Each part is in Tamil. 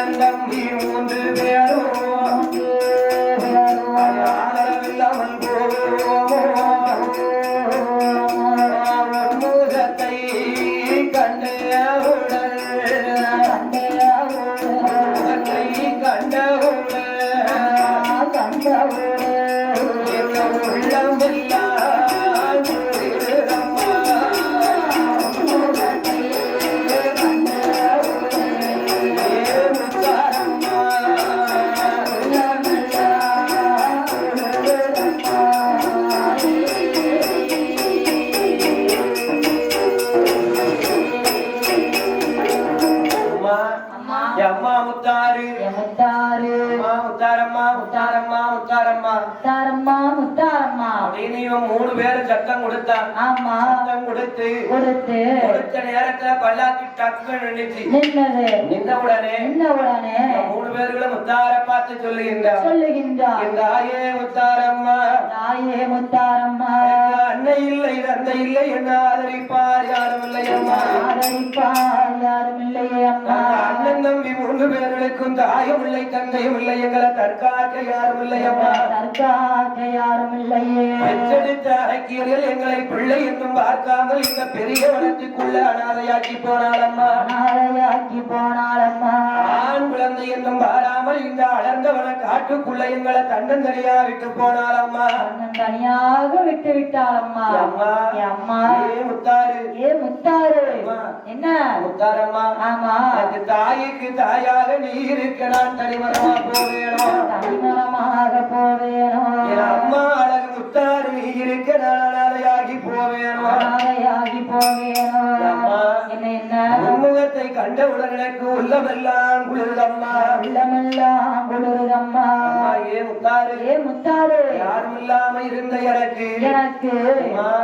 and I'm here on the கொடுத்து கொடுத்து நேரத்துல பல்லாக்கு டக்கு நின்னுச்சு நின்னது நின்ற உடனே நின்ற உடனே மூணு பேர்களும் முத்தார பார்த்து சொல்லுகின்றார். சொல்லுகின்றார். இந்த ஆயே முத்தாரம்மா. தாயே முத்தாரம்மா. எங்க அன்னை இல்லை தந்தை இல்லை என்ன ஆதரிப்பார் யாரும் இல்லை அம்மா. ஆதரிப்பார் யாரும் இல்லையே அம்மா. அந்த அண்ணன் தம்பி மூன்று பேர்களுக்கும் தாயும் இல்லை தந்தையும் இல்லை எங்களை தற்காக்க யாரும் இல்லை அம்மா. தற்காக்க யாரும் இல்லையே. பெற்றெடுத்த அரைக்கியர்கள் எங்களை பிள்ளை என்றும் பார்க்காமல் இந்த பெரிய வனத்துக்குள்ள அனாதையாக்கி போனாலம்மா அனாதையாக்கி போனாளம்மா ஆண் குழந்தை என்றும் பாராமல் இந்த அடர்ந்தவன காட்டுக்குள்ள எங்களை தன்னந்தனியா விட்டு போனாலம்மா தனியாக விட்டு விட்டாளம்மா. அம்மா ஏ முத்தாரு ஏ முத்தாரு. என்ன? முத்தாரம்மா. ஆமா. அந்த தாய்க்கு தாயாக நீ இருக்க நான் தனிமரமா போவேணும். தனிமரமாக போவேணும். அம்மா அழகு முத்தாரு நீ இருக்க போவேனோ கண்டவுடன் எனக்கு உள்ளமெல்லாம் குளிர்தம்மா. உள்ளமெல்லாம் குளிருதம்மா. ஏ முத்தாரு. ஏ முத்தாரு. யாரும் இல்லாம இருந்த எனக்கு. எனக்கு.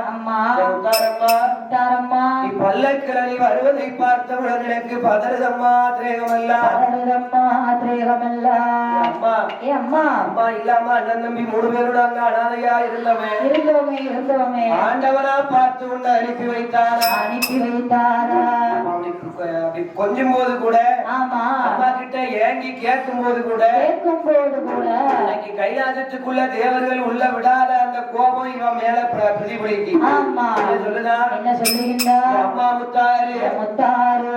அம்மா, முத்தாரம்மா. முத்தாரம்மா. நீ பல்லக்கிழனி வருவதை பார்த்தவுடன் எனக்கு பதறுதம்மா திரேகமெல்லாம் பரடுதம்மா திரேகமெல்லாம் அம்மா. ஏ அம்மா. அம்மா இல்லாம அண்ணன் தம்பி மூணு பேரும் நாங்க அனாதையா இருந்தவன். இருந்தோமே இருந்தோமே ஆண்டவனா பார்த்து உன்னை அனுப்பி வைத்தானா அனுப்பி வைத்தாரா? அப்படி கொஞ்சும் போது கூட ஆமா. அம்மா கிட்ட ஏங்கி கேட்கும் போது கூட கேட்கும் போது கூட அன்னைக்கு கைலாசத்துக்குள்ள தேவர்கள் உள்ள விடாத அந்த கோபம் இவன் மேல பிர- பிரதிபலிக்கு. ஆமா. சொல்லுதா? என்ன சொல்லுகின்றார் அம்மா முத்தாரு முத்தாரு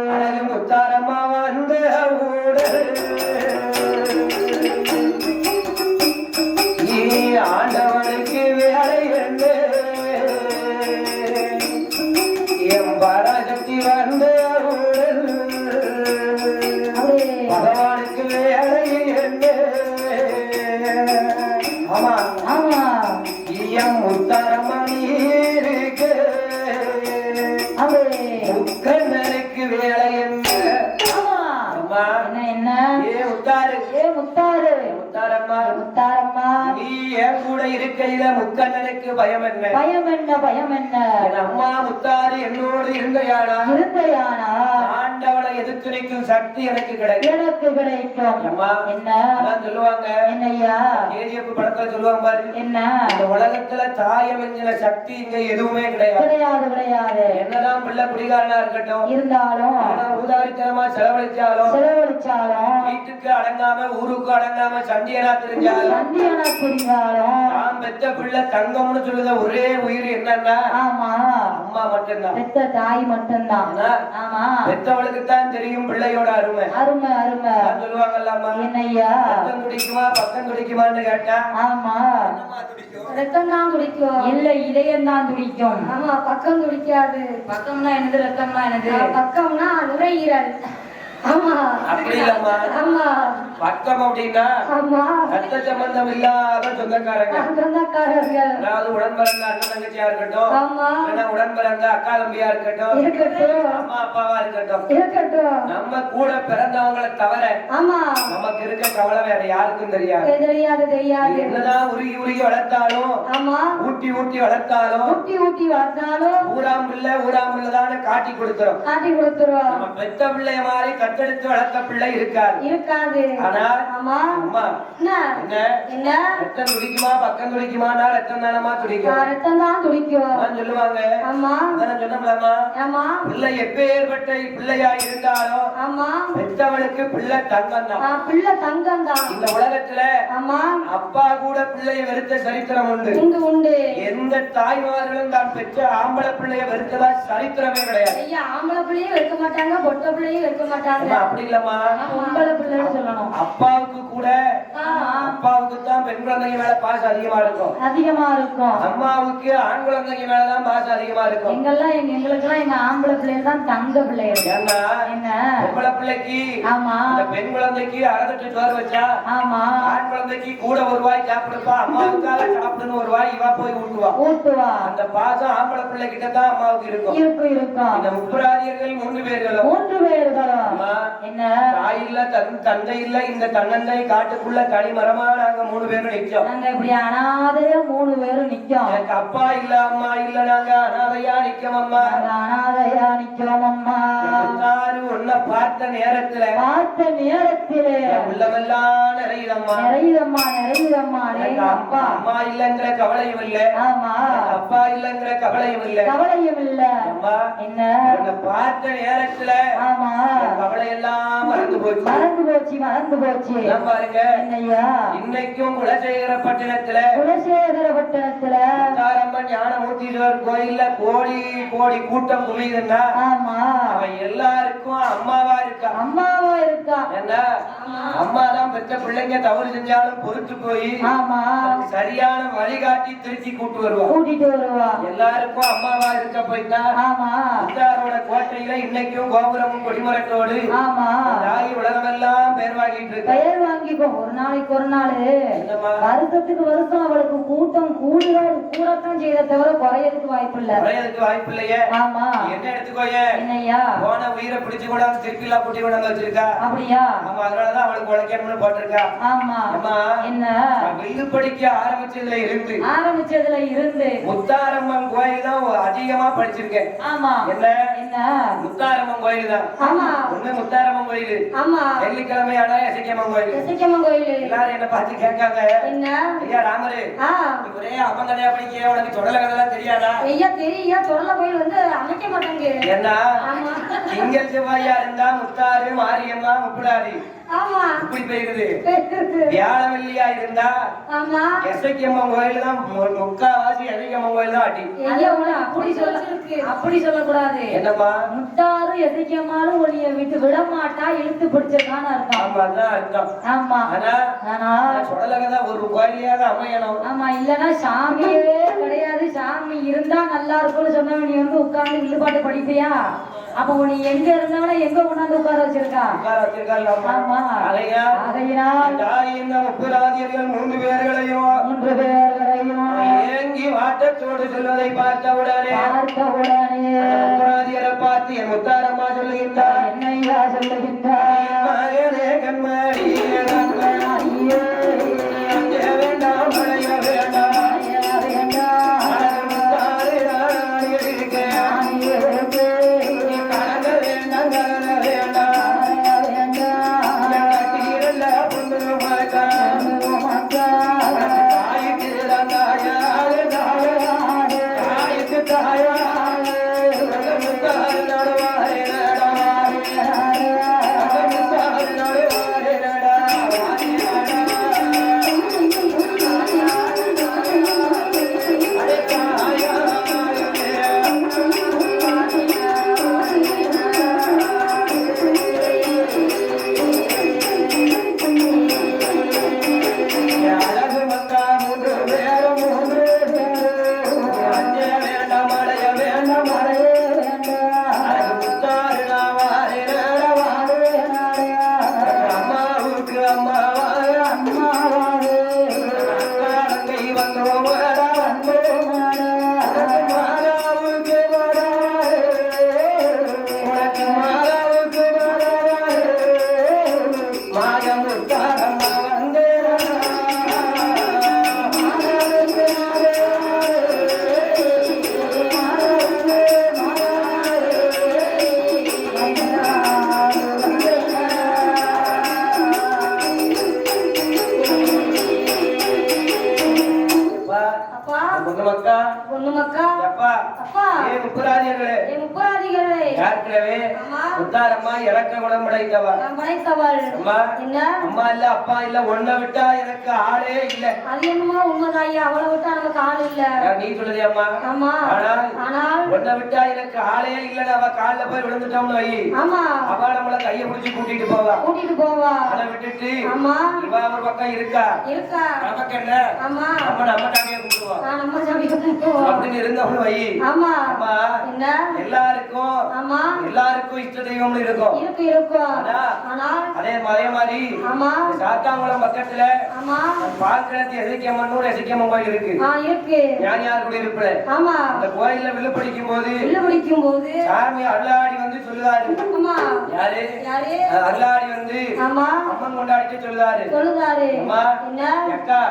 முத்தாரம்மா வந்த ஊடல். பயம் என்ன பயம் என்ன பயம் என்ன என் அம்மா முத்தாரு என்னோடு இருந்தையானா இருந்தையானா எதிர்த்து நிற்கும் சக்தி எனக்கு கிடைக்கும். எனக்கு கிடைக்கும். அம்மா என்ன? அதான் சொல்லுவாங்க. என்னய்யா கேஜிஎஃப் படத்துல சொல்லுவாங்க பாரு. என்ன? இந்த உலகத்துல தாயம் என்கிற சக்தி இங்க எதுவுமே கிடையாது. கிடையாது கிடையாது. என்னதான் பிள்ளை குடிகாரனா இருக்கட்டும். இருந்தாலும் ஊதாரித்தனமா செலவழிச்சாலும் செலவழிச்சாலும் வீட்டுக்கு அடங்காம ஊருக்கு அடங்காம சண்டியனா தெரிஞ்சாலும் சந்தியான புரிந்தாலும் நான் பெத்த பிள்ளை தங்கம்னு சொல்லுத ஒரே உயிர் என்னன்னா ஆமா. அம்மா மட்டும்தான். பெத்த தாய் மட்டும்தான். ஆமா. பெத்தவளுக்கு தான் தெரியும் பிள்ளையோட அருமை. அருமை அருமை. சொல்லுவாங்கல்ல அம்மா என்னய்யா பக்கம் குடிக்குமா பக்கம் குடிக்குமான்னு கேட்டா ஆமா. துடிக்கும் ரத்தம் தான் குடிக்கும். இல்ல இதயம் தான் துடிக்கும் ஆமா பக்கம் குடிக்காது. பக்கம்னா என்னது ரத்தம்னா என்னது? பக்கம்னா நுரையீரல். ஆமா. அப்படி இல்லம்மா. ஆமா. பக்கம் அப்படின்னா ரத்த சம்பந்தம் இல்லாத சொந்தக்காரங்க. சொந்தக்காரர்கள் அதாவது உடன் பிறந்த அண்ணன் தங்கச்சியா இருக்கட்டும் ஆமா. இல்லைன்னா உடன் பிறந்த அக்கா தம்பியா இருக்கட்டும் இருக்கட்டும். அம்மா அப்பாவா இருக்கட்டும். இருக்கட்டும். நம்ம கூட பிறந்தவங்களை தவிர ஆமா. நமக்கு இருக்க கவலை வேற யாருக்கும் தெரியாது. தெரியாது தெரியாது. என்னதான் உருகி உருகி வளர்த்தாலும் ஆமா. ஊட்டி ஊட்டி வளர்த்தாலும் ஊட்டி ஊட்டி வளர்த்தாலும் ஊராம் பிள்ளை ஊராம் பிள்ளைதான்னு காட்டி கொடுக்கிறோம் காட்டி கொடுத்துருவோம் நம்ம பெத்த பிள்ளைய மாதிரி கத்தெடுத்து வளர்த்த பிள்ளை இருக்காது. இருக்காது. ஆனா ஆமா. அம்மா. என்ன என்ன? ரத்தம் துடிக்குமா? பக்கம் துடிக்குமானா ரத்தம் தானமா துடிக்கும்? ரத்தம் தான் துடிக்கும். சொல்லுவாங்க. ஆமா. அதான் சொன்னோம்லாமா ஆமா. பிள்ளை எப்பேற்பட்ட பிள்ளையா இருந்தாலும் ஆமா. பெத்தவனுக்கு பிள்ளை தங்கம் தான். ஆ, பிள்ளை தங்கம் தான். இந்த உலகத்துல ஆமா. அப்பா கூட பிள்ளைய வெறுத்த சரித்திரம் உண்டு. உண்டு உண்டு. எந்த தாய்மார்களும் தான் பெற்ற ஆம்பளை பிள்ளைய வெறுத்ததா சரித்திரமே கிடையாது. ஐயா ஆம்பளை பிள்ளையும் இருக்க மாட்டாங்க பொட்டை பிள்ளையும் இருக்க மாட்டாங்க. அப்படி இல்லம்மா. பொம்பளை பிள்ளைன்னு சொல்லணும். அப்பாவுக்கு கூட அப்பாவுக்கு தான் பெண் குழந்தைங்க மேல பாசம் அதிகமா இருக்கும். அதிகமா இருக்கும். அம்மாவுக்கு ஆண் குழந்தைங்க மேலதான் பாசம் அதிகமா இருக்கும். எங்கெல்லாம் எங்க எங்களுக்கெல்லாம் எங்க ஆம்பளை பிள்ளைகள் தான் தங்க ஏன்னா என்ன? பொம்பளை பிள்ளைக்கு ஆமா. பெண் குழந்தைக்கு அரைதட்டு சோறு வச்சா ஆமா. ஆண் குழந்தைக்கு கூட ஒரு வாய் சாப்பிடுப்பா அம்மாவுக்காக சாப்பிடுன்னு ஒரு வாய் இவா போய் ஊட்டுவா. ஊட்டுவா. அந்த பாசம் ஆம்பளை பிள்ளை கிட்ட தான் அம்மாவுக்கு இருக்கும். இருக்கும் இருக்கும். இந்த முப்புராதியர்கள் மூன்று பேர்களும். மூன்று பேர்களும். என்ன? தாய் இல்ல தந்தை இல்ல இந்த தன்னந்தை காட்டுக்குள்ள தனி மரமா நாங்க மூணு பேரும் நிற்கிறோம் நாங்க இப்படி அனாதையா மூணு பேரும் நிக்கோம் எனக்கு அப்பா இல்ல அம்மா இல்ல நாங்க அனாதையா நிக்கோம் அம்மா. அனாதையா நிக்கிறோம் அம்மா. உன்னை பார்த்த நேரத்துல பார்த்த நேரத்திலே உள்ளமெல்லாம் நிறையுதம்மா. நிறையுதம்மா நிறையுதம்மா. அப்பா. அம்மா இல்லங்கிற கவலையும் இல்ல. ஆமா. அப்பா இல்லங்கிற கவலையும் இல்ல. கவலையும் இல்ல. அம்மா என்ன? உன்னை பார்த்த நேரத்துல ஆமா. கவலை எல்லாம் மறந்து போச்சு. மறந்து போச்சு மறந்து போச்சு. பாருங்க. என்னய்யா இன்னைக்கும் குலசேகர பட்டினத்துல குலசேகர பட்டணத்துல முத்தாரம்மன் ஞானமூர்த்தீஸ்வரர் கோயில்ல கோடி கோடி கூட்டம் குமியுதுன்னா ஆமா. அவன் எல்லாருக்கும் அம்மாவா இருக்கா? அம்மாவா இருக்கா? என்ன? அம்மா தான் பெற்ற பிள்ளைங்க தவறு செஞ்சாலும் பொறுத்து போய் சரியான வழிகாட்டி திருச்சி கூட்டு வருவா. கூட்டிட்டு வருவா. எல்லாருக்கும் அம்மாவா இருக்க போயிட்டா ஆமா. முத்தாரோட கோட்டையில இன்னைக்கும் கோபுரமும் கொடிமரத்தோடு ஆமா. தாய் உலகமெல்லாம் பேர் வாங்கிட்டு இருக்கு. பெயர் வாங்கிக்கோ. ஒரு நாளைக்கு ஒரு நாள். வருஷத்துக்கு வருஷம் அவளுக்கு கூட்டம் கூடுதான் கூடத்தான் செய்த தவிர குறையறதுக்கு வாய்ப்பு இல்ல குறையதுக்கு வாய்ப்பு இல்லையே ஆமா என்ன எடுத்துக்கோயே? என்னய்யா? போன உயிரை பிடிச்சு கொண்டாந்து திருப்பிலாம் கூட்டி கொண்டாந்து வச்சிருக்கா. அப்படியா? ஆமா அதனாலதான் அவளுக்கு உழைக்கணும்னு போட்டிருக்கா. ஆமா. அம்மா என்ன? வில்லு படிக்க ஆரம்பிச்சதுல இருந்து ஆரம்பிச்சதுல இருந்து. முத்தாரம்மன் கோயில் தான் அதிகமா படிச்சிருக்கேன். ஆமா. என்ன? என்ன? முத்தாரம்மன் கோயில் தான் ஆமா. ஒண்ணு முத்தாரம்மன் கோயில். ஆமா. வெள்ளிக்கிழமை ஆனா எசக்கியம்மன் கோயில். எசக்கியம்மன் கோயில். எல்லாரும் என்ன பார்த்து கேட்காங்க என்ன? ஐயா ராமரு ஒரே அவன் கதையா படிக்க உனக்கு தொடல கதைலாம் தெரியாதா? ஐயா தெரியா. சொல்ல கோயில் வந்து அமைக்க மாட்டாங்க. ஆமா. திங்கள் செவ்வாயா இருந்தா முத்தாறு மாரியம்மா முப்புடாரி ஆமா. இப்படி போயிருது வியாழன் வெள்ளியா இருந்தா ஆமா. எசக்கியம்மன் கோயில் தான் முக்காவாசி எசக்கியம்மன் கோயில் தான் அடி. ஐயா அப்படி சொல்ல அப்படி சொல்லக்கூடாது. என்னம்மா முட்டாரும் எசைக்கமாலும் ஒளிய விட்டு விட மாட்டா இழுத்து பிடிச்சிருக்கான்னு அர்த்தம். ஆமா அதான் அர்த்தம். ஆமா. ஆனா ஆனா சொல்லலகதான் ஒரு கோயிலையாவது அமையணும். ஆமா இல்லன்னா சாமியே கிடையாது. சாமி இருந்தா நல்லா இருக்கும்னு சொன்னவன் நீ வந்து உட்கார்ந்து வில்லுப்பாட்டு படிப்பியா? அப்ப நீ எங்க இருந்தவன எங்க கொண்டாந்து உட்கார வச்சிருக்கா? உட்கார வச்சிருக்காங்க அம்மா. ஆமா. அதையா ஆகையினால் தாய் இந்த முப்பதாதியர்கள் மூன்று பேர்களையும் மூன்று பேர்களையும் ஏங்கி வாட்டத்தோடு சொல்வதை பார்த்தவுடனே பார்த்தவுடனே பார்த்து என் முத்தாரம்மா சொல்லுகின்றார். என்னையா சொல்லுகின்றார்? மகனே கண்மணி, வேண்டாம் வேண்டாம். அம்மா என்ன? அம்மா இல்ல அப்பா இல்ல ஒன்ன விட்டா எனக்கு ஆளே இல்ல. அது என்னமோ உண்மைதாய்யா. அவளை விட்டா நமக்கு ஆள் இல்ல. நீ சொல்லுதே அம்மா. ஆமா. ஆனால் ஆனால் ஒன்ன விட்டா எனக்கு ஆளே இல்லன்னு அவ கால்ல போய் விழுந்துட்டோம்னு வை. ஆமா. அவ நம்மள கைய பிடிச்சு கூட்டிட்டு போவா. கூட்டிட்டு போவா. அதை விட்டுட்டு ஆமா. இவ ஒரு பக்கம் இருக்கா? இருக்கா. நமக்கு என்ன? ஆமா. நம்ம நம்ம தாண்டிய கூப்பிடுவோம் நான் நம்ம சாமி கும்பிடுவோம். அப்படின்னு இருந்தவனு வை. ஆமா. அம்மா என்ன? எல்லாருக்கும் ஆமா. எல்லாருக்கும் இஷ்ட தெய்வம்னு இருக்கும். அதே அதே மாதிரி சாத்தாங்குளம் பக்கத்துல ஆமா. பாக்கிரத்தி எதிர்க்கம்மன் எசிக்கம்மன் கோயில் இருக்கு. இருக்கு. யார் யார் கூட இருப்பல? ஆமா. அந்த கோயில்ல வில்லு படிக்கும் போது வில்லு பிடிக்கும் போது சாமி அருளாடி வந்து சொல்லுதாரு. யாரு? அருளாடி வந்து ஆமா. அம்மன் கொண்டாடிட்டு சொல்லுதாரு. சொல்லுதாரு.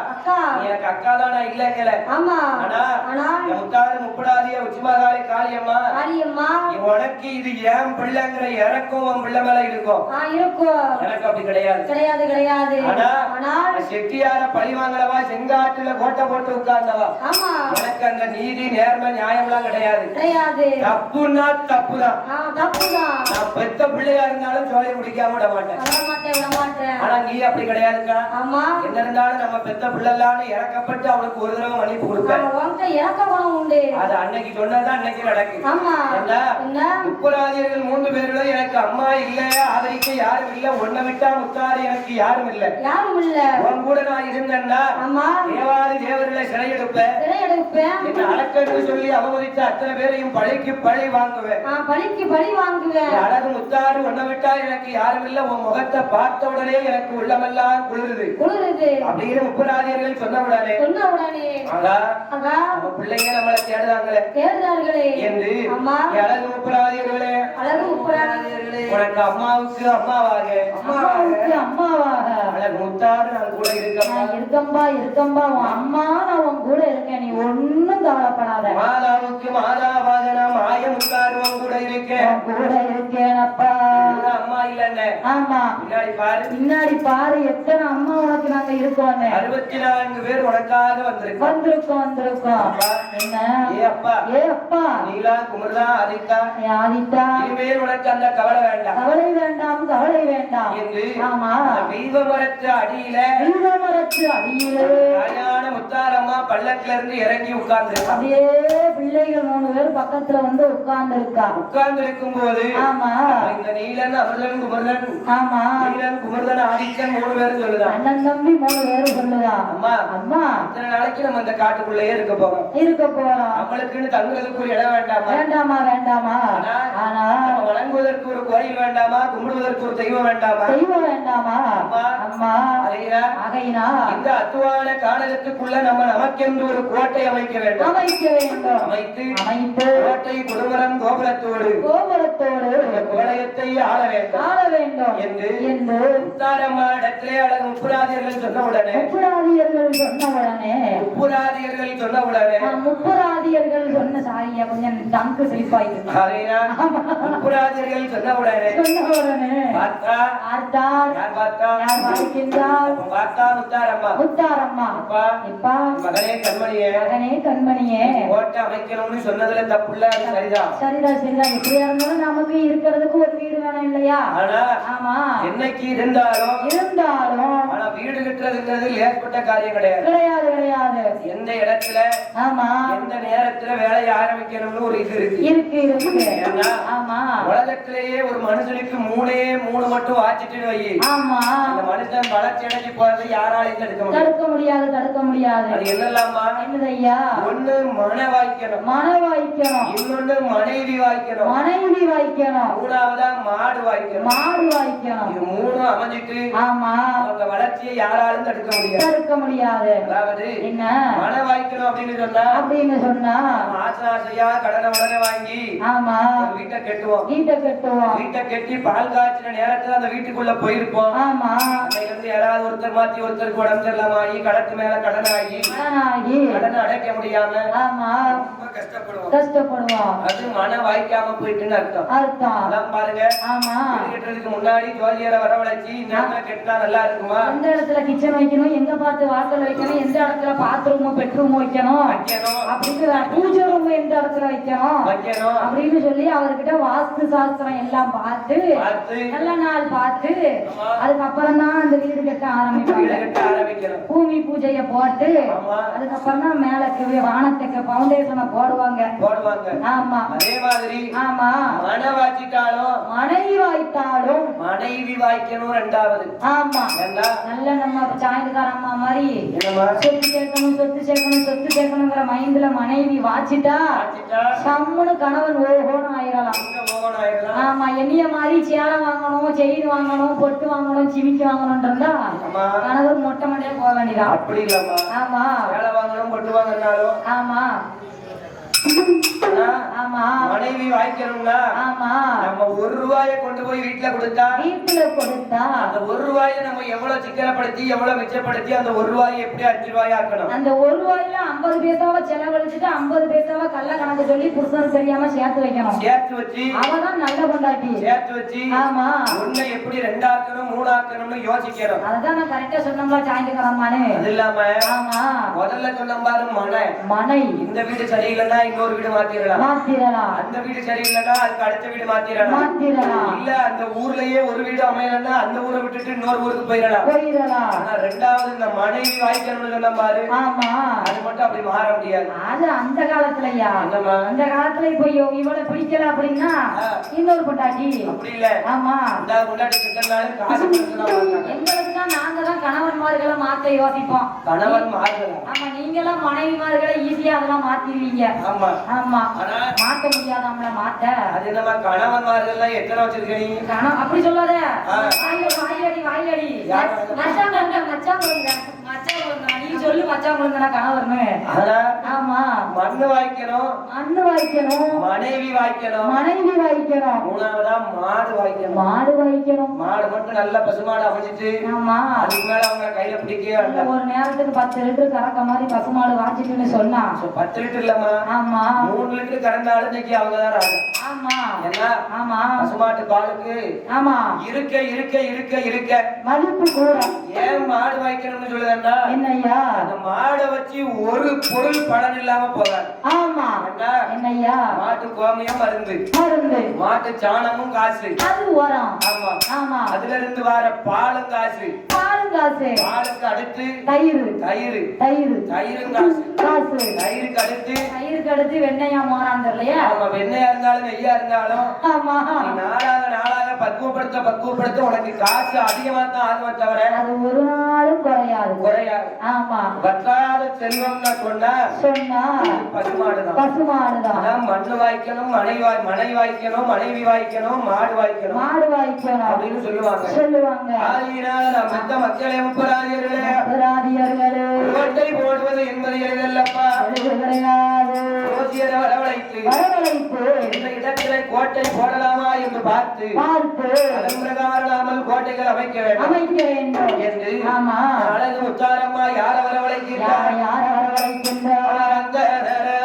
அக்கா. எனக்கு அக்கா தானா இல்லைங்கல ஆமா. ஆனா முத்தாறு முப்படாதிய உச்சிமகாளி காளியம்மா உனக்கு இது ஏன் பிள்ளைங்கிற இறக்கம் உன் பிள்ளை மேல இருக்கும் ஆ இருக்கும். எனக்கு அப்படி கிடையாது. கிடையாது கிடையாது. ஆனா செட்டியார பழி வாங்கலவா செங்காட்டுல கோட்டை போட்டு உட்கார்ந்தவா? எனக்கு அந்த நீதி நேர்மை நியாயம்லாம் கிடையாது. கிடையாது. தப்புன்னா தப்புதான். தப்புதான். நான் பெத்த பிள்ளையா இருந்தாலும் சோலை முடிக்காம விட மாட்டேன். ஆனா நீ அப்படி கிடையாதுக்கா. ஆமா. என்ன இருந்தாலும் நம்ம பெத்த பிள்ளைலான்னு இறக்கப்பட்டு அவனுக்கு ஒரு தடவை மன்னிப்பு கொடுப்பேன். ஆமா, உன்கிட்ட இறக்க குணம் உண்டு. அது அன்னைக்கு சொன்னதான் அன்னைக்கு நடக்கு ஆமா. என்ன? முப்பராதியர்கள் மூன்று பேர்களும் எனக்கு அம்மா இல்ல ஆதரிக்க யாரும் இல்ல. ஒன்ன விட்டா முத்தாறு எனக்கு யாரும் இல்ல. யாரும் இல்ல. உன் கூட நான் இருந்தேன்னா தேவாதி தேவர்களை சிறையெடுப்பேன் திரையெடுப்பேன் என்ன அடக்கன்னு சொல்லி அவமதித்த அத்தனை பேரையும் பழிக்கு பழி வாங்குவேன். பழிக்கு பழி வாங்குவேன். அழகு முத்தாறு ஒன்ன விட்டா எனக்கு யாரும் இல்ல. உன் முகத்தை பார்த்த உடனே எனக்கு உள்ளமெல்லாம் குளிருது. குளிருது. அப்படின்னு முப்பராதியர்கள் சொன்ன உடனே சொன்ன உடனே அக்கா நம்ம பிள்ளைங்க நம்மளை தேடுதாங்களே தேர்ந்தார்களே என்று அழகு முப்பராதியர்களே அழகு உப்புராதிகளே உனக்கு அம்மாவுக்கு அம்மாவாக அம்மாவுக்கு அம்மாவாக. முத்தாறு நான் கூட இருக்கம்பா இருக்கம்பா உன் அம்மா நான் உன் கூட இருக்கேன். நீ ஒண்ணும் கவலைப்படாத. மாதாவுக்கு மாதாவாக நான் மாய முத்தாருவம் கூட இருக்கேன் கூட இருக்கேன் அப்பா அம்மா இல்லைன்னு. ஆமா. பின்னாடி பாரு. பின்னாடி பாரு எத்தனை அம்மா உனக்கு நாங்க இருக்கோன்னு அறுபத்தி நான்கு பேர் உனக்காக வந்திருக்கோம். வந்திருக்கோம் வந்திருக்கோம். என்ன? ஏ அப்பா. ஏ அப்பா. நீலா குமரதா ஆதித்தா. ஆதித்தா. இனிமேல் உனக்கு அந்த கவலை வேண்டாம். கவலை வேண்டாம். கவலை வேண்டாம். என்று ஆமா. தெய்வ மரத்து அடியில வீரமரத்து அடியிலே. தாயான முத்தாரம்மா பள்ளத்துல இருந்து இறங்கி உட்கார்ந்து அப்படியே பிள்ளைகள் மூணு பேர் பக்கத்துல வந்து உட்கார்ந்து இருக்கா உட்கார்ந்து இருக்கும் போது ஆமா. இந்த நீலன் அமர்தன் குமரன் ஆமா. நீலன் குமரன் ஆதித்தன் மூணு பேரும் சொல்லுதான் அண்ணன் தம்பி மூணு பேரும் சொல்லுதா? அம்மா அம்மா. இத்தனை நாளைக்கு நம்ம இந்த காட்டுக்குள்ளேயே இருக்க போறோம். இருக்க போறோம். நம்மளுக்குன்னு தங்குறதுக்கு ஒரு இடம் வேண்டாமா? வேண்டாமா வேண்டாமா. ஆனா நம்ம வணங்குவதற்கு ஒரு கோயில் வேண்டாமா? கும்பிடுவதற்கு ஒரு தெய்வம் வேண்டாமா? தெய்வம் வேண்டாமா? அம்மா. அதையா ஆகையினா இந்த அத்துவான காலகத்துக்குள்ள நம்ம நமக்கென்று ஒரு கோட்டை அமைக்க வேண்டும். அமைக்க வேண்டும். அமைத்து அமைத்து கோட்டை குடும்பரம் கோபுரத்தோடு கோபுரத்தோடு இந்த கோலயத்தை ஆள வேண்டும். ஆள வேண்டும். என்று என்று முத்தாரம்மா இடத்திலே அழகு முப்புராதியர்கள் சொன்ன உடனே முப்புராதியர்கள் சொன்ன உடனே முப்புராதியர்கள் சொன்ன உடனே முப்புராதியர்கள் சொன்ன சாரியா கொஞ்சம் டங்கு சிரிப்பாயிருக்கு அதையா முப்புராதியர்கள் சொன்ன உடனே சொன்ன உடனே பார்த்தா? ஆர்த்தார். யார் பார்த்தா? யார் பார்க்கின்றார் அப்ப பார்த்தா முத்தாரம்மா. முத்தாரம்மா. அப்பா எப்பா? மகனே கண்மணியே. மகனே கண்மணியே. கோட்டை அமைக்கணும்னு சொன்னதுல தப்புல சரிதான். சரிதான் சரிதான். எப்படியா இருந்தாலும் நமக்கு இருக்கிறதுக்கு ஒரு வீடு வேணும் இல்லையா? ஆனா ஆமா. என்னைக்கு இருந்தாலும் இருந்தாலும் ஆனா வீடு கட்டுறதுங்கிறது ஏற்பட்ட காரியம் கிடையாது. கிடையாது கிடையாது. எந்த இடத்துல ஆமா. எந்த நேரத்துல வேலையை ஆரம்பிக்கணும்னு ஒரு இது இருக்கு. இருக்கு இருக்கு. ஆமா. உலகத்திலேயே ஒரு மனுஷனுக்கு மூணே மூணு மட்டும் வாச்சிட்டுன்னு வை. ஆமா. அந்த மனுஷன் வளர்ச்சி அடைஞ்சு போறதை யாராலையும் தடுக்க முடியாது. தடுக்க முடியாது தடுக்க முடியாது. அது என்னலாமா என்னது ஐயா ஒண்ணு மன வாய்க்கணும். மன வாய்க்கணும். இன்னொன்னு மனைவி வாய்க்கணும். மனைவி வாய்க்கணும். மூணாவதா மாடு வாய்க்கணும். மாடு வாய்க்கணும். இது மூணும் அமைஞ்சிட்டு ஆமா. அவங்க வளர்ச்சியை யாராலும் தடுக்க முடியாது. தடுக்க முடியாது. அதாவது என்ன? மன வாய்க்கணும் அப்படின்னு சொன்னா அப்படின்னு சொன்னா? ஆசை ஆசையா கடனை உடனே வாங்கி ஆமா. வீட்டை கட்டுவோம். வீட்டை கட்டுவோம். வீட்டை கட்டி பால் காய்ச்சின நேரத்துல அந்த வீட்டுக்குள்ள போயிருப்போம். ஆமா. இருந்து யாராவது ஒருத்தர் மாத்தி ஒருத்தருக்கு உடம்பு சரியில்லாம கடத்து மேல கடன் ஆகி கடனை அடைக்க முடியாம ஆமா. ரொம்ப கஷ்டப்படுவோம். கஷ்டப்படுவோம். அது மன வாய்க்காம போயிட்டுன்னு அர்த்தம். அர்த்தம். அதான் பாருங்க. ஆமா. கட்டுறதுக்கு முன்னாடி ஜோதியரை வரவழைச்சு இந்த இடத்துல கெட்டா நல்லா இருக்குமா? எந்த இடத்துல கிச்சன் வைக்கணும் எங்க பார்த்து வாசல் வைக்கணும் எந்த இடத்துல பாத்ரூமோ பெட்ரூம் வைக்கணும் வைக்கணும். அப்படின்னு பூஜை ரூம் எந்த இடத்துல வைக்கணும் வைக்கணும். அப்படின்னு சொல்லி அவர்கிட்ட வாஸ்து சாஸ்திரம் எல்லாம் பார்த்து நல்ல நாள் பார்த்து அதுக்கப்புறம் தான் அந்த வீடு கட்ட ஆரம்பிப்பாங்க. பூமி பூஜைய போட்டு. அதுக்கப்புறம் தான் மேலக்கு வானத்துக்கு பவுண்டேஷனை போடுவாங்க. போடுவாங்க. ஆமா. அதே மாதிரி ஆமா. மன மனைவி வாய்த்தாலும் மனைவி வாய்க்கணும் ரெண்டாவது. ஆமா. நல்ல நம்ம சாயந்தக்கார அம்மா மாதிரி சொத்து சேர்க்கணும் சொத்து சேர்க்கணும் சொத்து சேர்க்கணுங்கிற மைண்ட்ல மனைவி வாச்சிட்டா சம்முன்னு கணவன் ஓஹோன்னு ஆயிரலாம். ஆயிடலாம் ஆமா என்னைய மாதிரி சேலை வாங்கணும் செயின் வாங்கணும் பொட்டு வாங்கணும் சிமிக்கி வாங்கணும் இருந்தா ஆமா. கணவர் மொட்டை மண்டையா போக வேண்டியதான் அப்படி இல்லம்மா. ஆமா. வேலை வாங்கணும் கொண்டு வாங்கினாலும் ஆமா. மனைவி வாய்க்கணும்னா ஆமா. நம்ம ஒரு ரூபாய கொண்டு போய் வீட்டுல கொடுத்தா வீட்டுல கொடுத்தா. அந்த ஒரு ரூபாயை நம்ம எவ்வளவு சிக்கனப்படுத்தி எவ்வளவு மிச்சப்படுத்தி அந்த ஒரு ரூபாயை எப்படி அஞ்சு ரூபாய் ஆக்கணும்? அந்த ஒரு ரூபாயில ஐம்பது பைசாவை செலவழிச்சுட்டு ஐம்பது பைசாவை கள்ள கணக்கு சொல்லி புருஷன் தெரியாம சேர்த்து வைக்கணும். சேர்த்து வச்சு அவதான் நல்ல கொண்டாட்டி சேர்த்து வச்சு ஆமா. ஒண்ணை எப்படி ரெண்டாக்கணும் மூணாக்கணும்னு யோசிக்கணும். அததான் நான் கரெக்டா சொன்னோம்ல சாயந்தரமானு அது இல்லாம ஆமா. முதல்ல சொன்ன பாரு மனை. மனை. இந்த வீடு சரியில்லைன்னா இன்னொரு வீடு மாத்திரலாம். மாத்திரலாம். அந்த வீடு சரியில்லைன்னா அதுக்கு அடுத்த வீடு மாத்திரலாம். மாத்திரலாம். இல்ல அந்த ஊர்லயே ஒரு வீடு அமையலன்னா அந்த ஊரை விட்டுட்டு இன்னொரு ஊருக்கு போயிடலாம். போயிடலாம். ஆனா ரெண்டாவது இந்த மனைவி வாய்க்கணும்னு சொன்ன பாரு. ஆமா. அது மட்டும் அப்படி மாற முடியாது. அது அந்த காலத்துலயா? அந்த காலத்துல இப்போ இவ- இவளை பிடிக்கல அப்படின்னா. இன்னொரு பொண்டாட்டி. அப்படி இல்ல. ஆமா. முன்னாடி கிட்டனாலும் காசு. எங்களுக்கு தான் நாங்க தான் கணவன்மார்களை மாத்த யோசிப்போம். கணவன் மாறலாம் ஆமா நீங்களாம் மனைவிமார்களை ஈஸியா அதெல்லாம் மாத்திடுவீங்க. ஆமா. ஆமா. மாத்த முடியாது நம்மள மாத்த? அது என்னமா கணவன் மாறலாம் எத்தனை வச்சிருக்க நீ கணவன் அப்படி சொல்லாத. வாயிலடி வாயிலடி மச்சான் மச்சான் நீ சொல்லு மச்சான் கொடுங்க கணவர்னு ஆமா. மண்ணு வாய்க்கணும். அண்ணு வாய்க்கணும். மனைவி வாய்க்கணும். மனைவி வாய்க்கணும். மூணாவதா மாடு வாய்க்கணும். மாடு வாய்க்கணும். மாடு மட்டும் நல்ல பசுமாடு அமைச்சிட்டு ஆமா அதுக்கு மேல அவங்க கையில பிடிக்கவே இல்ல, ஒரு நேரத்துக்கு பத்து லிட்டர் கறக்க மாதிரி பசுமாடு வாச்சிட்டுன்னு சொன்னா. பத்து லிட்டர் இல்லம்மா. ஆமா. மூணு லிட்டர் கறந்தாலும் இன்னைக்கு அவங்க தான் ராஜா. ஆமா. ஏன்னா ஆமா. பசுமாட்டு பாலுக்கு ஆமா. இருக்க இருக்க இருக்க இருக்க. மதிப்பு கூட. ஏன் மாடு வாய்க்கணும்னு சொல்லுவேன்னா என்னய்யா? அந்த மாடை வச்சு ஒரு பொருள் பலன் இல்லாம போகாது. ஆமா. ஏன்னா என்னய்யா? மாட்டு கோமியம் மருந்து. மருந்து. மாட்டு சாணமும் காசு அது உரம். ஆமா. ஆமா. அதுல இருந்து வர பாலும் காசு பாலும் காசு பாலுக்கு அடுத்து தயிர். தயிர். தயிர். தயிரும் காசு காசு தயிருக்கு அடுத்து தயிருக்கு அடுத்து வெண்ணையா மோரான் தெரியலையா? ஆமா வெண்ணையா இருந்தாலும் நெய்யா இருந்தாலும். ஆமா. நாளாக நாளாக பக்குவப்படுத்த பக்குவப்படுத்த உனக்கு காசு அதிகமா தான் ஆகுமே தவிர அது ஒரு நாளும் குறையாது. குறையாது. ஆமா. வற்றாத செல்வம்னு சொன்னா சொன்னா பசுமாடுதான். பசுமாடுதான். மண்ணு வாய்க்கணும் மனை வாய் மனை வாய்க்கணும் மனைவி வாய்க்கணும் மாடு வாய்க்கணும் மாடு வாய்க்கணும். அப்படின்னு சொல்லுவாங்க. சொல்லுவாங்க. நாம் மத்த மக்களே முப்பராதியர்களே அபராதியர்களே கோட்டை போடுவது என்பது எளிதல்லப்பா. ஜோசியரை வரவழைத்து வரவழைத்து. இந்த இடத்திலே கோட்டை போடலாமா என்று பார்த்து பார்த்து. அதன் பிரகாரம் கோட்டைகள் அமைக்க வேண்டும். அமைக்க வேண்டும். என்று ஆமா. அழகு முத்தாரம்மா யார வரவழைக்கிறார் யார வரவழைக்கின்றார்? அந்தர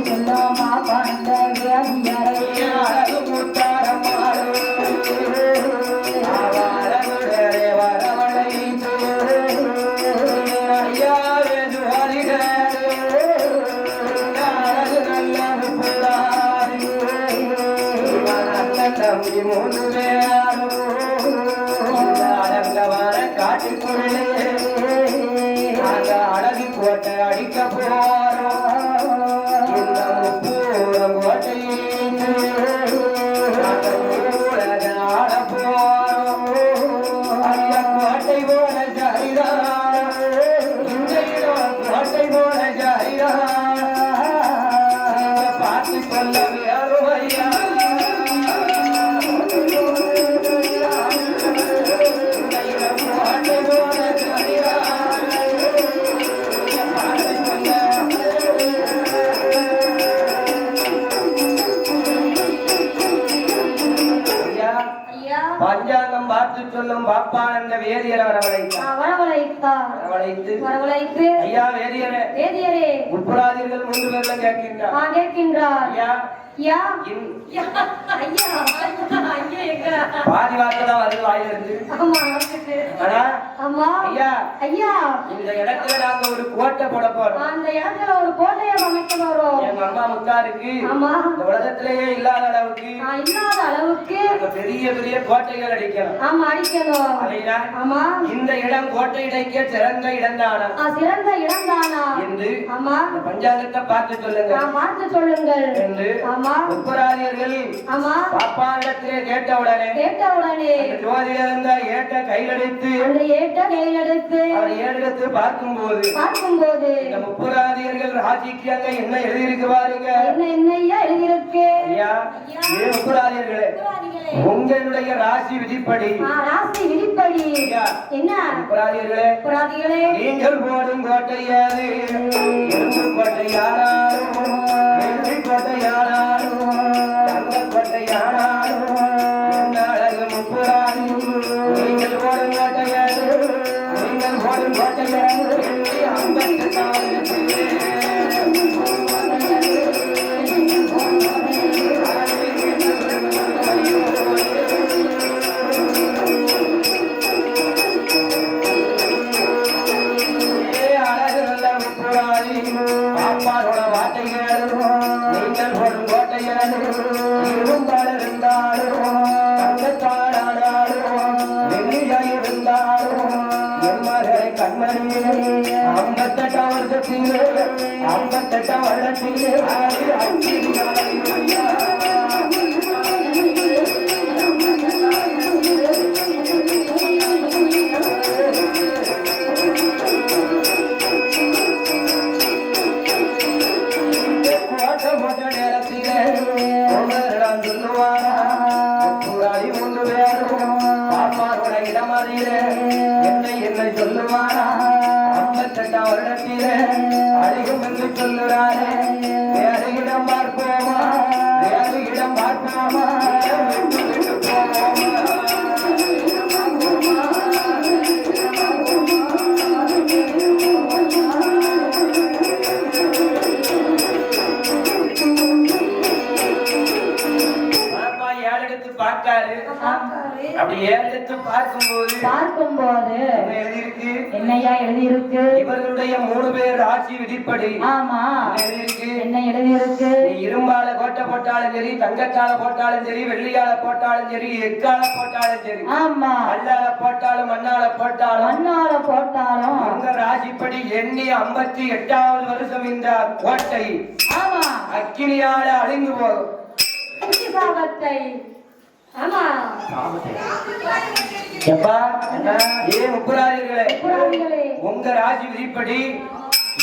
சொல்லுமா? சொல்லும் பாப்பான் என்ற வேதியரை வரவழைத்தார் வரவழைத்து வரவழைத்து ஐயா வேதியரே வேதியரே உட்படாதீர்கள் மூன்று பேர்களும் கேட்கின்றார் கேட்கின்றார். ஐயா பாதி வார்த்தை தான் வருது ஐயா. ஐயா. இந்த இடத்துல நாங்க ஒரு கோட்டை போட போறோம். அந்த இடத்துல ஒரு கோட்டையை அமைக்க போறோம் எங்க அம்மா முத்தாருக்கு ஆமா. இந்த உலகத்திலேயே இல்லாத அளவுக்கு இல்லாத அளவுக்கு பெரிய பெரிய கோட்டைகள் அடிக்கணும். ஆமா அடிக்கணும். ஆமா. இந்த இடம் கோட்டை இடைக்க சிறந்த இடம் தானா சிறந்த இடம் தானா என்று ஆமா. பஞ்சாங்கத்தை பார்த்து சொல்லுங்க பார்த்து சொல்லுங்கள். என்று ஆமா. ஆமா. பாப்பாண்டத்திலே கேட்ட உடனே கேட்ட உடனே அந்த ஜோதிடர் இருந்த ஏட்ட கையிலடித்து அந்த ஏட்ட கையிலெடுத்து அவர் ஏறெடுத்து பார்க்கும்போது பார்க்கும்போது இந்த முப்புராதியர்கள் ராஜிக்கு அங்க என்ன எழுதியிருக்கு பாருங்க. என்ன என்னையா எழுதியிருக்கு? ஐயா ஏ முப்புராதியர்களே உங்களுடைய ராசி விதிப்படி. ராசி விதிப்படி. என்ன? முப்புராதியர்களே புறாதிகளே நீங்கள் போடும் கோட்டையாது இரும்பு கோட்டையானாலும் வெள்ளி I'm பார்க்கும்போது பார்க்கும்போது என்ன எழுதியிருக்கு? என்னையா எழுதியிருக்கு? இவர்களுடைய மூணு பேர் ராசி விதிப்படி. ஆமா. எழுதியிருக்கு? என்ன எழுதியிருக்கு? இரும்பால கோட்டை போட்டாலும் சரி தங்கத்தால போட்டாலும் சரி வெள்ளியால போட்டாலும் சரி எக்கால போட்டாலும் சரி. ஆமா. கல்லால போட்டாலும் மண்ணால போட்டாலும். மண்ணால போட்டாலும். உங்க ராசிப்படி எண்ணி ஐம்பத்தி எட்டாவது வருஷம் இந்த கோட்டை. ஆமா. அக்கினியால அழிந்து போகும். ஆமா எப்பா ஏ முப்புராதிகளே புறாதிகளே உங்க ராசி விதிப்படி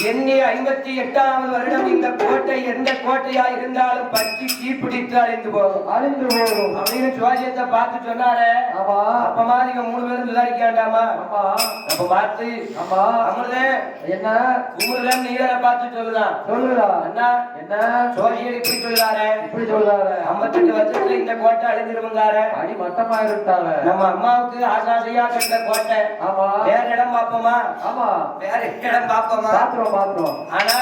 எண்ணி ஐம்பத்தி எட்டாவது வருடம் இந்த கோட்டை எந்த கோட்டையா இருந்தாலும் பற்றி தீப்பிடித்து அழிந்து போகும். அழிந்து போகும். அப்படின்னு சுவாசியத்தை பார்த்து சொன்னாரே. ஆமா. அப்ப மாதிரி இவன் மூணு பேரும் விசாரிக்க வேண்டாமா ஆமா. அப்ப பார்த்து ஆமா. அமிர்தே என்ன? குமுருகன் நீரை பார்த்து சொல்லுதான் சொல்லுடா அண்ணா என்ன? சோழியர் இப்படி சொல்லுறாரு இப்படி சொல்றாரு ஐம்பத்தெட்டு வருஷத்துல இந்த கோட்டை அழிஞ்சிருவங்காரு அடி மட்டமா இருட்டாங்க நம்ம அம்மாவுக்கு ஆசாசையா கட்டின கோட்டை. ஆமா. வேற இடம் பார்ப்போமா? ஆமா. வேற இடம் பார்ப்போமா? பாத்துறோம் பாத்துறோம் ஆனா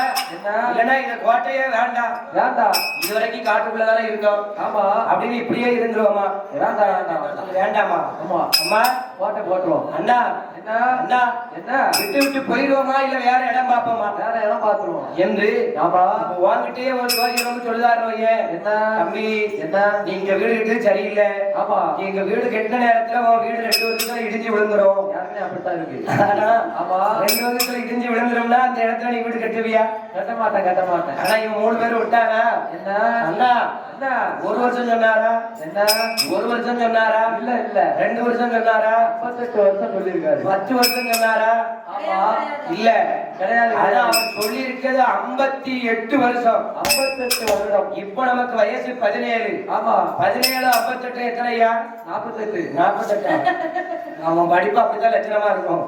என்ன? இந்த கோட்டையே வேண்டாம். வேண்டாம். இது வரைக்கும் காட்டுக்குள்ளதானே இருந்தோம் ஆமா. அப்படின்னு இப்படியே இருந்துருவோமா? வேண்டாம் வேண்டாம் வேண்டாம். ஆமா. அம்மா? போட்ட போட்டுருவோம். அண்ணா? என்ன? அண்ணா? என்ன? விட்டு விட்டு போயிடுவோமா இல்ல வேற இடம் பார்ப்போமா? வேற இடம் பாத்துருவோம் என்று ஆமா. ஒரு ஜோதிடம் சொல்லுதாரு என்ன? தம்பி என்ன? நீங்க வீடு கட்டு சரியில்லை. ஆமா. எங்க வீடு கெட்ட நேரத்துல வீடு ரெண்டு வருஷத்துல இடிஞ்சு விழுந்துரும். யாருமே அப்படித்தான் இருக்கு. ஆனா ஆமா. ரெண்டு வருஷத்துல இடிஞ்சு விழுந்துரும்னா அந்த இடத்துல நீ வீடு கட்டுவியா? கட்ட மாட்டேன் கட்ட மாட்டேன். ஆனா இவன் மூணு பேர் விட்டானா? என்ன? அண்ணா. என்ன? ஒரு வருஷம் சொன்னாரா? என்ன? ஒரு வருஷம் சொன்னாரா? இல்ல இல்ல. ரெண்டு வருஷம் சொன்னாரா? முப்பத்தெட்டு வருஷம் சொல்லியிருக்காரு. பத்து வருஷம் சொன்னாரா? ஆமா. இல்ல கிடையாது. அவர் சொல்லி இருக்கிறது ஐம்பத்தி எட்டு வருஷம். ஐம்பத்தெட்டு வருடம். இப்ப நமக்கு வயசு பதினேழு. ஆமா. பதினேழு ஐம்பத்தெட்டு எத்தனையா? நாற்பத்தெட்டு. நாற்பத்தெட்டா? அவன் படிப்பு அப்படித்தான் லட்சணமா இருக்கும்.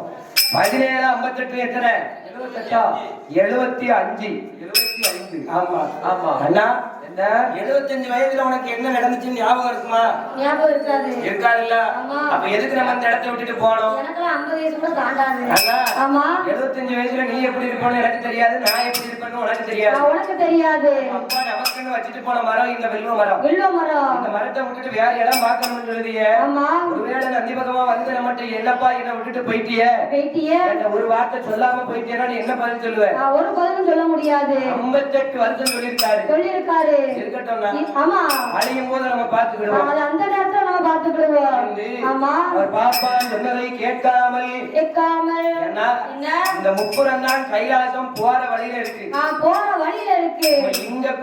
பதினேழு ஐம்பத்தெட்டு எத்தனை? எழுபத்தெட்டா எழுபத்தி அஞ்சு. எழுபத்தி ஐந்து. ஆமா ஆமா. அண்ணா என்ன எழுபத்தஞ்சு வயதுல உனக்கு என்ன நடந்துச்சுன்னு ஞாபகம் இருக்குமா? ஞாபகம் இருக்காது. இருக்காதுல்ல. அப்ப எதுக்கு நம்ம அந்த இடத்தை விட்டுட்டு போனோம்? ஆமா. எழுபத்தஞ்சு வயசுல நீ எப்படி இருப்பேன்னு எனக்கு தெரியாது நான் எப்படி இருப்பேன்னு உனக்கு தெரியாது. உனக்கு தெரியாது. அப்பா நமக்குன்னு வச்சுட்டு போன மரம் இந்த வில்வ மரம். வில்வ மரம். இந்த மரத்தை விட்டுட்டு வேற இடம் பார்க்கணும்னு சொல்லுதியே. ஆமா. ஒருவேளை நந்தி பகவான் வந்து நம்மகிட்ட என்னப்பா என்ன விட்டுட்டு போயிட்டியே? என்கிட்ட ஒரு வார்த்தை சொல்லாம போயிட்டேன்னா நீ என்ன பதில் சொல்லுவ? நான் ஒரு பதிலும் சொல்ல முடியாது. ஐம்பத்தெட்டு வருஷம் சொல்லியிருக்காரு. சொல்லியிருக்காரு. இருக்கட்டும்னா ஆமா. அழியும் போது நம்ம பார்த்துக்கிடுவோம். அது அந்த நேரத்துல நம்ம பாத்துக்கிடுவோம் ஆமா. அவர் பாப்பா சொன்னதை கேட்காமல் கேட்காமல். என்ன? இந்த முப்புறம் தான் கைலாசம் போற வழியில இருக்கு. போற வழியில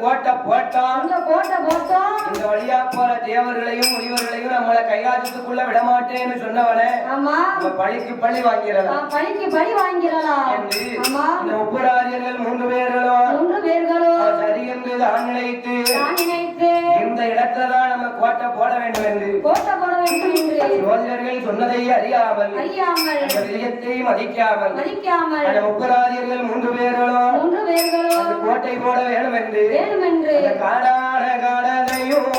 கோட்டை போட்டோம் அங்க கோட்டை போட்டோம் இந்த வழியா போற தேவர்களையும் முனிவர்களையும் நம்மள கைலாசத்துக்குள்ள விடமாட்டேன்னு சொன்னவனே. ஆமா. பழிக்கு பழி வாங்கிடலாம் நான் பழிக்கு பழி வாங்கிடலாம் என்று ஆமா. இந்த முப்புராஜர்கள் மூன்று பேர்களும் மூன்று பேர்களும் சரி என்று தான் நினைத்து நான் நினைத்து இந்த இடத்துல தான் நம்ம கோட்டை போட வேண்டும் என்று. கோட்டை போட வேண்டும் என்று. ஜோதிடர்கள் சொன்னதை அறியாமல் அறியாமல் அந்த விஜயத்தை மதிக்காமல் மதிக்காமல் அந்த முப்பராதியர்கள் மூன்று பேர்களும் மூன்று அந்த பேர்களும் கோட்டை போட வேண்டும் என்று வேண்டுமென்று. அந்த காடான காடதையும்